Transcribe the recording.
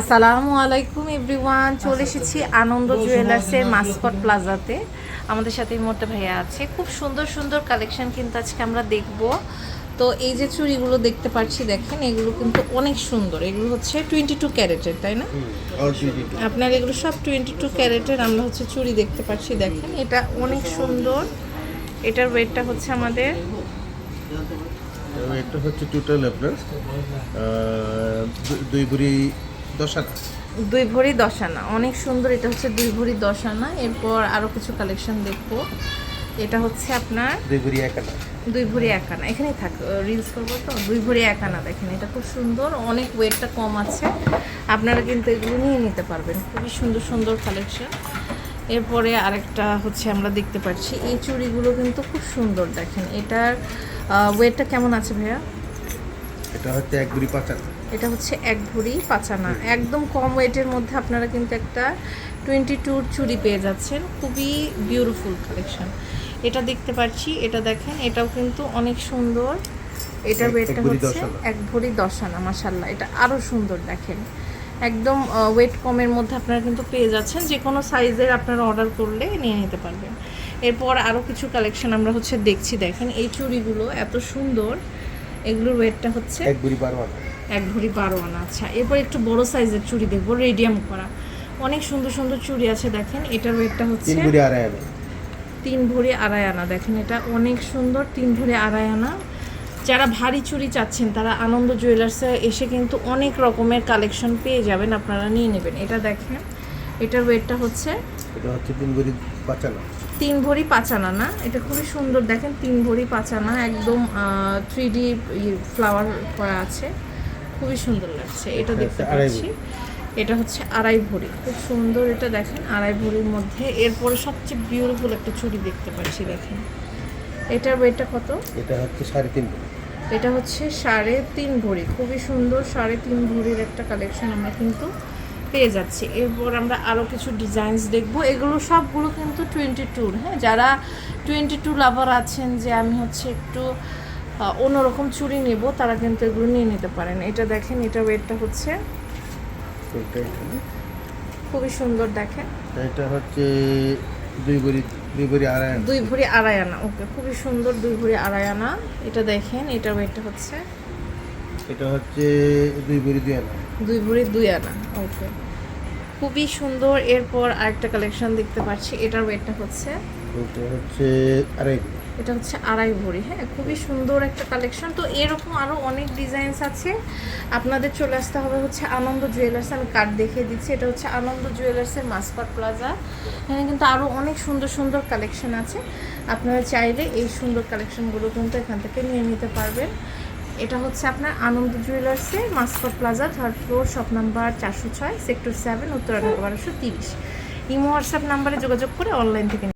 আসসালামু আলাইকুম এভরিওয়ান চলে এসেছি আনন্দ জুয়েলার্সের মাস্কট প্লাজাতে আমাদের সাথে মুহূর্তে ভাইয়া আছে। খুব সুন্দর সুন্দর কালেকশন কিন্তু আজকে আমরা দেখব। তো এই যে চুড়িগুলো দেখতে পাচ্ছি দেখেন এগুলো কিন্তু অনেক সুন্দর। এগুলো হচ্ছে টোয়েন্টি টু ক্যারেটের তাই না? আপনার এগুলো সব টোয়েন্টি টু ক্যারেটের আমরা হচ্ছে চুড়ি দেখতে পাচ্ছি দেখেন। এটা অনেক সুন্দর। এটার ওয়েটটা হচ্ছে আমাদের এটা হচ্ছে টোটাল আপনার দুই ভরি দশ আনা দুই ভরি দশ আনা অনেক সুন্দর এটা হচ্ছে দুই ভরি দশ আনা এরপর আরও কিছু কালেকশন দেখব। এটা হচ্ছে আপনার দুই ভরি এক আনা দুই ভরি এক আনা এখানেই থাক রিলস করব তো? দুই ভরি এক আনা দেখেন এটা খুব সুন্দর। অনেক ওয়েটটা কম আছে। আপনারা কিন্তু এগুলো নিয়ে নিতে পারবেন। খুবই সুন্দর সুন্দর কালেকশন এরপরে আরেকটা হচ্ছে আমরা দেখতে পাচ্ছি এই চুড়িগুলো কিন্তু খুব সুন্দর দেখেন। এটার ওয়েটটা কেমন আছে ভাইয়া? এটা হচ্ছে এক ভরি পাঁচ আনা এটা হচ্ছে এক ভরি পাচানা। একদম কম ওয়েটের মধ্যে আপনারা কিন্তু একটা টোয়েন্টি টুর চুড়ি পেয়ে যাচ্ছেন। খুবই বিউটিফুল কালেকশন এটা দেখতে পাচ্ছি এটা দেখেন এটাও কিন্তু অনেক সুন্দর। এটার ওয়েটটা হচ্ছে এক ভরি দশ আনা মাসাল্লাহ এটা আরও সুন্দর দেখেন। একদম ওয়েট কমের মধ্যে আপনারা কিন্তু পেয়ে যাচ্ছেন। যে কোনো সাইজের আপনারা অর্ডার করলে নিয়ে নিতে পারবেন। এরপর আরও কিছু কালেকশন আমরা হচ্ছে দেখছি। দেখেন এই চুড়িগুলো এত সুন্দর। এগুলোর ওয়েটটা হচ্ছে এক ভরি বারো আনা। এক ভরি বারো আনা। আচ্ছা এরপর একটু বড় সাইজের চুড়ি দেখব রেডিয়াম করা। অনেক সুন্দর সুন্দর চুড়ি আছে দেখেন এটার ওয়েটটা হচ্ছে তিন ভরি আড়াই আনা। তিন ভরি আড়াই আনা। দেখেন এটা অনেক সুন্দর তিন ভরি আড়াই আনা। যারা ভারী চুড়ি চাচ্ছেন তারা আনন্দ জুয়েলার্সে এসে কিন্তু অনেক রকমের কালেকশন পেয়ে যাবেন আপনারা নিয়ে নেবেন। এটা দেখেন এটার ওয়েটটা হচ্ছে এটা হচ্ছে তিন ভরি পাঁচ আনা তিন ভরি পাঁচানা না? এটা খুবই সুন্দর। দেখেন তিন ভরি পাঁচানা একদম থ্রি ডি ফ্লাওয়ার করা আছে। খুবই সুন্দর লাগছে। এটা দেখতে পাচ্ছি। এটা হচ্ছে আড়াই ভরি। খুব সুন্দর এটা দেখেন আড়াই ভরির মধ্যে। এরপরে সবচেয়ে বিউটিফুল একটা চুড়ি দেখতে পাচ্ছি দেখেন। এটার ওয়েটটা কত? এটা হচ্ছে সাড়ে তিন ভরি। এটা হচ্ছে সাড়ে তিন ভরি। খুবই সুন্দর সাড়ে তিন ভরির একটা কালেকশন আমরা কিন্তু পেয়ে যাচ্ছি। এরপর আমরা আরও কিছু ডিজাইনস দেখব। এগুলো সবগুলো কিন্তু টোয়েন্টি টুর হ্যাঁ? যারা টোয়েন্টি টু লাভার আছেন যে আমি হচ্ছে একটু অন্যরকম চুড়ি নেব তারা কিন্তু এগুলো নিয়ে নিতে পারেন। এটা দেখেন এটা ওয়েটটা হচ্ছে খুবই সুন্দর দেখেন। এটা হচ্ছে দুই ভরি দুই ভরি আড়াই দুই ভরি আড়াই আনা ওকে খুবই সুন্দর দুই ভরি আড়াই আনা। এটা দেখেন এটার ওয়েটটা হচ্ছে এটা হচ্ছে দুই ভরি দুই আনা। দুই ভরি দুই আনা ওকে খুবই সুন্দর এরপর আরেকটা কালেকশন দেখতে পাচ্ছি এটার ওয়েটটা হচ্ছে? এটা হচ্ছে আড়াই এটা হচ্ছে আড়াই ভরি হ্যাঁ খুবই সুন্দর একটা কালেকশন তো এরকম আরও অনেক ডিজাইনস আছে। আপনাদের চলে আসতে হবে হচ্ছে আনন্দ জুয়েলার্স আমি কার্ড দেখিয়ে দিচ্ছি। এটা হচ্ছে আনন্দ জুয়েলার্সের মাসপাট প্লাজা এখানে কিন্তু আরও অনেক সুন্দর সুন্দর কালেকশন আছে। আপনারা চাইলে এই সুন্দর কালেকশনগুলো কিন্তু এখান থেকে নিয়ে নিতে পারবেন। এটা হচ্ছে আপনার Anand জুয়েলার্সে Maskar plaza third floor shop number চারশো ছয় সেক্টর সেভেন উত্তরা ঢাকা বারোশো তিরিশ। ইমো হোয়াটসঅ্যাপ নাম্বারে যোগাযোগ করে অনলাইন থেকে